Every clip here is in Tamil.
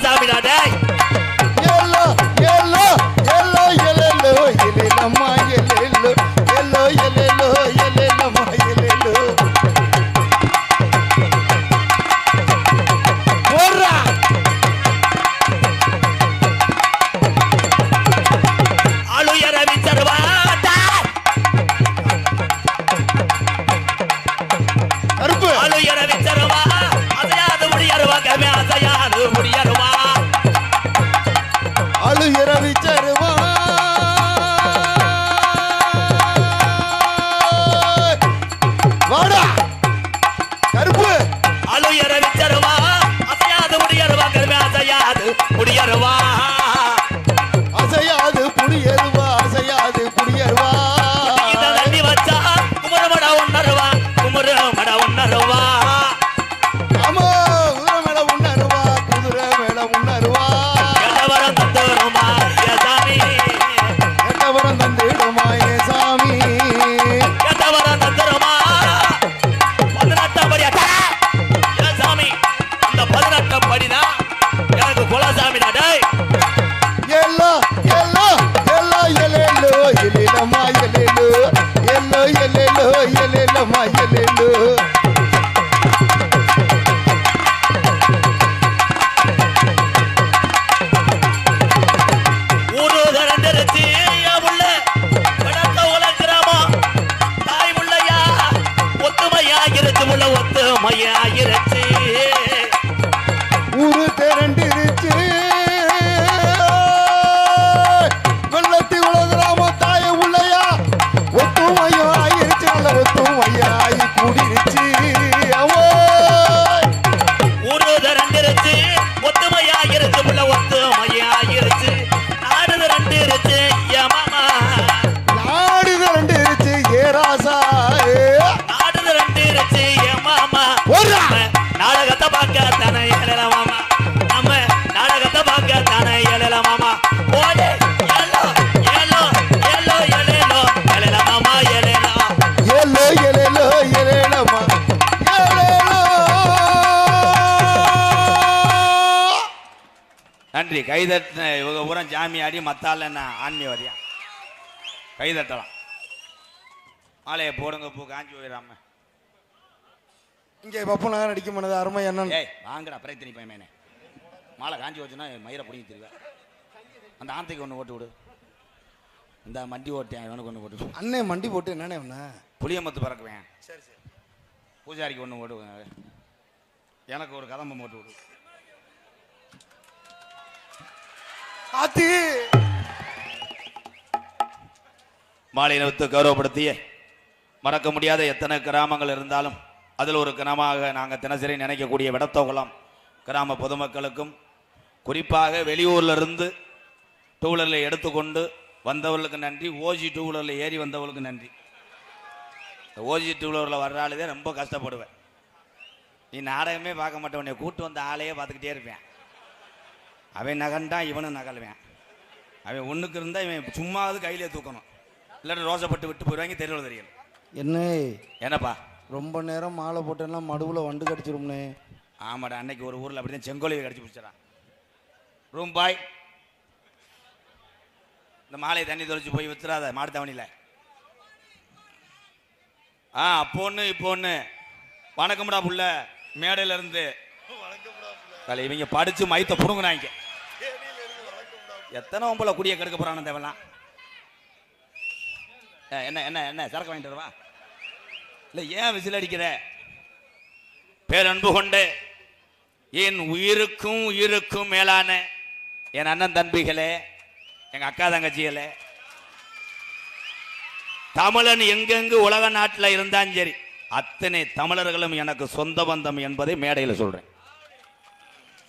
குலசாமிடா டேய் நன்றி கைதட்டின இவங்க பூரா ஜாமியாடி மத்தால என்ன ஆன்மீகவாதியா கைதட்டலாம் மாலையை போடுங்க பூ காஞ்சி போயிடாம. இங்கே பப்பனா நடிக்க மாட்டது அருமை என்னன்னு ஏய் வாங்கடா பிரயத்தனி பையனே மாலை காஞ்சி வச்சுன்னா மயிரை பிடிங்கி திருவேன் அந்த ஆந்தைக்கு ஒன்று ஓட்டு விடு. இந்த மண்டி ஓட்டேன் இவனுக்கு ஒன்று போட்டு. அண்ணே மண்டி போட்டு என்னண்ணே பண்ண புளியமத்து பறக்குவேன். சரி சரி. பூஜாரிக்கு ஒன்று ஓட்டு எனக்கு ஒரு கதம்பம் போட்டு விடு. அது. மாலை நிறுத்து கௌரவப்படுத்திய. மறக்க முடியாத எத்தனை கிராமங்கள் இருந்தாலும் அதில் ஒரு கிராமமாக நாங்கள் தினசரி நினைக்கக்கூடிய விடத்தோகுளம் கிராம பொதுமக்களுக்கும் குறிப்பாக வெளியூர்லேருந்து டூ வீலரில் எடுத்துக்கொண்டு வந்தவர்களுக்கு நன்றி. ஓஜி டூ வீலரில் ஏறி வந்தவர்களுக்கு நன்றி. இந்த ஓஜி டூ வீலரில் வர்ற ஆளுதே ரொம்ப கஷ்டப்படுவேன். நீ நாடகமே பார்க்க மாட்டேன். உன்னை கூட்டு வந்த ஆளையே பார்த்துக்கிட்டே இருப்பேன். அவன் நகண்டான் இவனும் நகலுவேன். அவன் ஒண்ணுக்கு இருந்தால் இவன் சும்மாவது கையிலே தூக்கணும். இல்லாட்டி ரோசப்பட்டு விட்டு போயிடுவாங்க தெருவில் தெரியும். என்ன? என்னப்பா? ரொம்ப நேரம் மாலை போட்டேன்னா மடுவுல வண்டு கடிச்சிரும்னே. ஆமாடா அன்னைக்கு ஒரு ஊரில் அப்படிதான் செங்கோலையை கடிச்சு பிடிச்சறான் ரூம் பாய் இந்த மாலையை தண்ணி தொலைச்சு போய் வித்துறாத மாடு தவணியில். ஆ அப்போ ஒன்று இப்போ ஒன்று வணக்கம்டா புள்ள. மேடையில இருந்து. தலை இவங்க படிச்சு மைத்த புடுங்குனாங்க. எத்தனை ஒம்பளை குடியை கெடுக்க போகிறானு தேவலாம் என்ன என்ன என்ன சரக்கு வாங்கிட்டு வரவா? இல்லை ஏன் விசில் அடிக்கிற? பேரன்பு கொண்டு என் உயிருக்கும் உயிருக்கும் மேலான என் அண்ணன் தம்பிகளே எங்க அக்கா தங்கச்சிகளே தமிழன் எங்கெங்கு உலக நாட்டில் இருந்தாலும் சரி அத்தனை தமிழர்களும் எனக்கு சொந்த பந்தம் என்பதை மேடையில் சொல்கிறேன்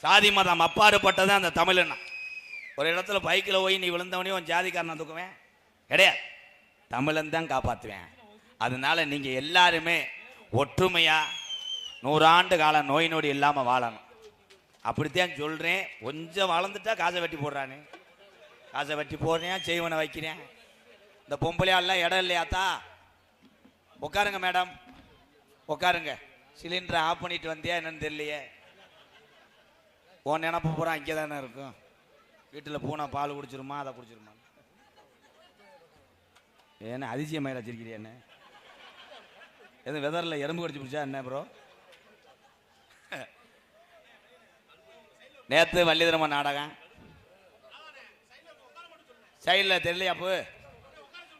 சாதி மதம் அப்பாறுபட்டதான் அந்த தமிழன். ஒரு இடத்துல பைக்கில் போய் நீ விழுந்தவனே உன் ஜாதிக்காரனை தூக்குவேன். கிடையாது. தமிழன் தான் காப்பாற்றுவேன் அதனால நீங்கள் எல்லாருமே ஒற்றுமையாக நூறாண்டு காலம் நோய் நொடி இல்லாமல் வாழணும். அப்படித்தான் சொல்கிறேன் கொஞ்சம் வளர்ந்துட்டா காசை வெட்டி போடுறானே. காசை வெட்டி போடுறேன் செய்வனை வைக்கிறேன். இந்த பொம்பளையாலாம் இடம் இல்லையாத்தா உட்காருங்க மேடம். உட்காருங்க. சிலிண்டரை ஆஃப் பண்ணிட்டு வந்தியா என்னன்னு தெரியலையே. உன் நினப்பு பூரா இங்கே தானே இருக்கும். வீட்டில் பூனை பால் குடிச்சிருமா அதை குடிச்சிருமா? என்ன அதிசய மயில் வச்சிருக்கிறியா என்ன? எதுவும் வெதரில் எறும்பு கடிச்சு பிடிச்சா என்ன ப்ரோ நேற்று வள்ளிதரமா நாடகம். சைடில் தெரியலையா போ?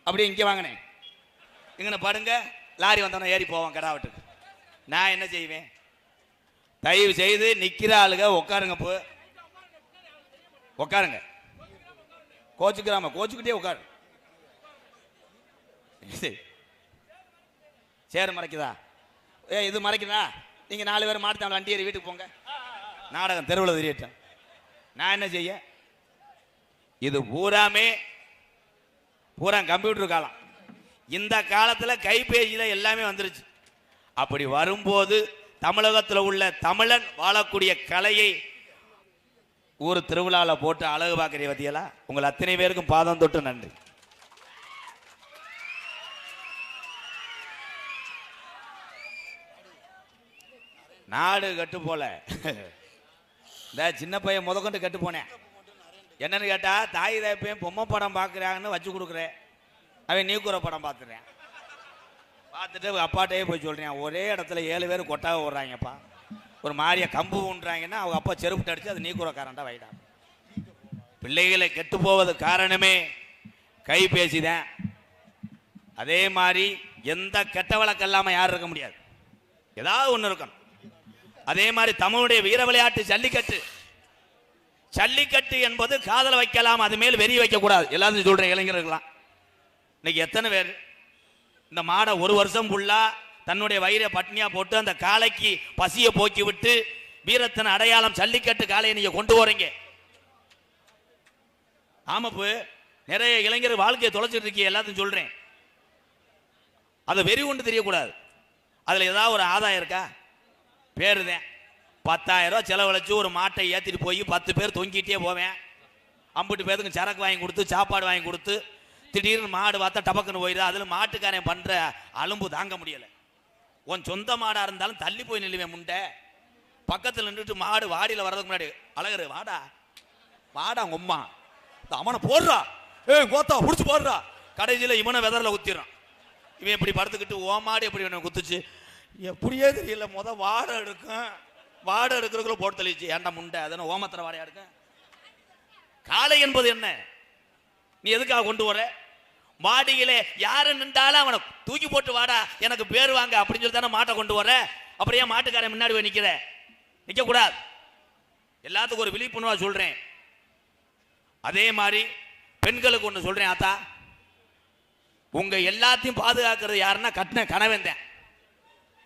அப்படி இங்கே வாங்கினேன் இங்கே பாருங்க லாரி வந்தோன்னே ஏறி போவோம் கடாவட்டுக்கு நான் என்ன செய்வேன்? தயவு செய்து நிற்கிற ஆளுங்க உட்காருங்க போ. உட்காருங்க கோச்சுக்கிறாம கோச்சுக்கிட்டே உட்காரு சேர் மறைக்குதா? ஏ இது மறைக்குதா? நீங்கள் நாலு பேர் மாட்டுத்தாங்க வண்டி ஏறி வீட்டுக்கு போங்க. நாடகம் தெருவில் தெரியட்டேன் நான் என்ன செய்ய? இது பூராமே பூரா கம்ப்யூட்டர் காலம். இந்த காலத்தில் கைபேசியில் எல்லாமே வந்துருச்சு. அப்படி வரும்போது தமிழகத்தில் உள்ள தமிழன் வாழக்கூடிய கலையை ஊர் திருவிழாவில் போட்டு அழகு பார்க்குறீ பத்தியலா உங்கள் அத்தனை பேருக்கும் பாதம் தொட்டு நன்றி. நாடு கட்டு போல. இந்த சின்ன பையன் முதற்கொண்டு கட்டு போனேன். என்னன்னு கேட்டா தாய் தயப்பையும் பொம்மை படம் பார்க்குறாங்கன்னு வச்சு கொடுக்குறேன். அவன் நீக்குற படம் பார்த்துறேன். பார்த்துட்டு அப்பாட்டையே போய் சொல்கிறேன் ஒரே இடத்துல ஏழு பேர் கொட்டாக விட்றாங்கப்பா ஒரு மாதிரியை கம்பு ஊன்றாங்கன்னா அவங்க அப்பா செருப்பு அடித்து அது நீக்குறக்காரன்டா வைடா. பிள்ளைகளை கெட்டு போவது காரணமே கைபேசி தான் அதே மாதிரி எந்த கெட்ட வழக்கம் இல்லாமல் யாரும் இருக்க முடியாது. ஏதாவது ஒன்று இருக்கணும். அதே மாதிரி தமிழுடைய வீர விளையாட்டு ஜல்லிக்கட்டு. ஜல்லிக்கட்டு என்பது காதல் வைக்கலாம் அது மேல் வெறி வைக்கக்கூடாது எல்லாத்தையும் சொல்கிறேன் இளைஞர்கள்லாம். இன்னைக்கு எத்தனை பேர்? இந்த மாடை ஒரு வருஷம் ஃபுல்லாக தன்னுடைய வயிறை பட்னியா போட்டு அந்த காளைக்கு பசியை போக்கி விட்டு வீரத்தின் அடையாளம் ஜல்லிக்கட்டு காளையை நீங்க கொண்டு போறீங்க. ஆமாப்பு நிறைய இளைஞர் வாழ்க்கையை தொலைச்சிட்டு இருக்கீங்க எல்லாத்தையும் சொல்றேன். அது வெறி கொண்டு தெரியக்கூடாது. அதுல ஏதாவது ஒரு ஆதாயம் இருக்கா? பேருதேன். பத்தாயிரம் ரூபா செலவழிச்சு ஒரு மாட்டை ஏற்றிட்டு போய் பத்து பேர் தொங்கிட்டே போவேன். அம்புட்டு பேருக்கு சரக்கு வாங்கி கொடுத்து சாப்பாடு வாங்கி கொடுத்து திடீர்னு மாடு பார்த்தா டபக்குன்னு போயிடுது. அதில் மாட்டுக்காரன் பண்ணுற அலும்பு தாங்க முடியலை. உன் சொந்த மாடாக இருந்தாலும் தள்ளி போய் நில்லுவேன் முண்டை. பக்கத்தில் நின்றுட்டு மாடு வாடியில் வர்றதுக்கு முன்னாடி அழகரு வாடா. வாடா உங்க அம்மா. இந்த அவனை போடுறா. ஏய் கோத்தா பிடிச்சி போடுறா. கடைசியில் இவனை வெதரில் குத்திடுறான். இவன் இப்படி படுத்துக்கிட்டு ஓ மாடு எப்படி இவனை குத்துச்சு? எப்படியே தெரியல. முத வாடை எடுக்கும் வாடை எடுக்கிறதுக்குள்ள போட்டு தெளிச்சு. ஏண்டா முண்டை? அதனால் ஓமத்திர வாடையா எடுக்கும் காளை என்பது என்ன? நீ எதுக்காக கொண்டு வர? மாடியிலே யாரு நின்றாலும் அவனை தூக்கி போட்டு வாடா எனக்கு பேர் வாங்க அப்படின்னு சொல்லி தானே மாட்டை கொண்டு வர அப்படியே மாட்டுக்காரன் முன்னாடி போய் நிற்கிற நிக்க கூடாது. எல்லாத்துக்கும் ஒரு விழிப்புணர்வா சொல்றேன். அதே மாதிரி பெண்களுக்கு ஒன்று சொல்றேன் ஆத்தா. உங்க எல்லாத்தையும் பாதுகாக்கிறது யாருன்னா கட்டின கணவன் தான்.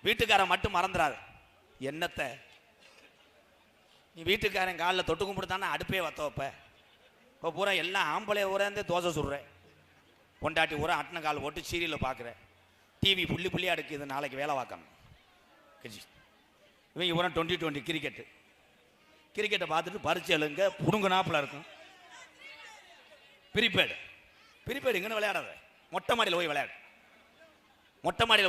வீட்டுக்காரன் மட்டும் மறந்துடாது என்னத்தை? நீ வீட்டுக்காரன் காலில் தொட்டு கும்பிடுத்தானே அடுப்பே வத்த வைப்ப. இப்போ பூரா எல்லாம் ஆம்பளை ஊரேந்தே தோசை சுடுறேன் பொண்டாட்டி ஊரா அட்டன கால் போட்டு சீரியலில் பார்க்குறேன் டிவி புள்ளி புள்ளியாக அடுக்குது நாளைக்கு வேலை பார்க்கணும். கிச்சி இவங்க பூரா டுவெண்ட்டி டுவெண்ட்டி கிரிக்கெட்டு கிரிக்கெட்டை பார்த்துட்டு பரிச்சு எழுங்க புடுங்க நாப்பில் இருக்கும். ப்ரீபெய்டு ப்ரீபெய்டு இங்கன்னு விளையாடாத. மொட்டை மாடியில் போய் விளையாடு. மொட்டை மாடியில்